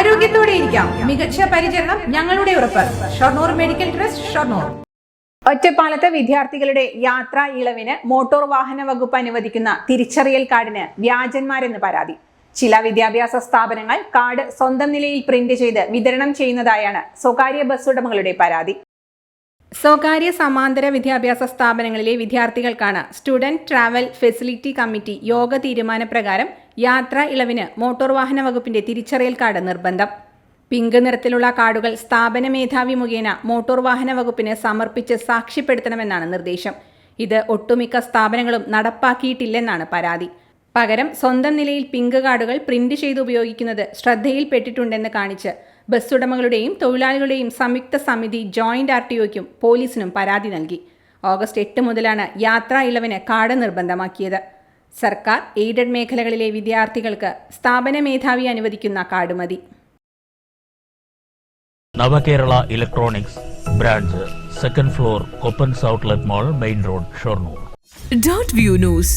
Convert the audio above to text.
ആരോഗ്യത്തോടെ ഇരിക്കാം. മികച്ച പരിചരണം ഞങ്ങളുടെ ഉറപ്പ്. Shoranur medical trust Shoranur. ഒറ്റപ്പാലത്തെ വിദ്യാർത്ഥികളുടെ യാത്രാ ഇളവിന് മോട്ടോർ വാഹന വകുപ്പ് അനുവദിക്കുന്ന തിരിച്ചറിയൽ കാർഡിന് വ്യാജന്മാരെന്ന് പരാതി. ചില വിദ്യാഭ്യാസ സ്ഥാപനങ്ങൾ കാർഡ് സ്വന്തം നിലയിൽ പ്രിന്റ് ചെയ്ത് വിതരണം ചെയ്യുന്നതായാണ് സ്വകാര്യ ബസ് ഉടമകളുടെ പരാതി. സ്വകാര്യ സമാന്തര വിദ്യാഭ്യാസ സ്ഥാപനങ്ങളിലെ വിദ്യാർത്ഥികൾക്കാണ് സ്റ്റുഡന്റ് ട്രാവൽ ഫെസിലിറ്റി കമ്മിറ്റി യോഗ തീരുമാനപ്രകാരം യാത്രാ ഇളവിന് മോട്ടോർ വാഹന വകുപ്പിന്റെ തിരിച്ചറിയൽ കാർഡ് നിർബന്ധം. പിങ്ക് നിറത്തിലുള്ള കാർഡുകൾ സ്ഥാപന മേധാവി മുഖേന മോട്ടോർ വാഹന വകുപ്പിന് സമർപ്പിച്ച് സാക്ഷ്യപ്പെടുത്തണമെന്നാണ് നിർദ്ദേശം. ഇത് ഒട്ടുമിക്ക സ്ഥാപനങ്ങളും നടപ്പാക്കിയിട്ടില്ലെന്നാണ് പരാതി. പകരം സ്വന്തം നിലയിൽ പിങ്ക് കാർഡുകൾ പ്രിന്റ് ചെയ്ത് ഉപയോഗിക്കുന്നത് ശ്രദ്ധയിൽപ്പെട്ടിട്ടുണ്ടെന്ന് കാണിച്ച് ബസ് ഉടമകളുടെയും തൊഴിലാളികളുടെയും സംയുക്ത സമിതി ജോയിന്റ് ആർ ടി ഒയ്ക്കും പോലീസിനും പരാതി നൽകി. ഓഗസ്റ്റ് എട്ട് മുതലാണ് യാത്രാ ഇളവിന് കാർഡ് നിർബന്ധമാക്കിയത്. സർക്കാർ എയ്ഡഡ് മേഖലകളിലെ വിദ്യാർത്ഥികൾക്ക് സ്ഥാപന മേധാവി അനുവദിക്കുന്ന കാർഡ് മതി. Navakerala electronics branch second floor കൊപ്പൻസ് outlet mall main road Shoranur. Dot view news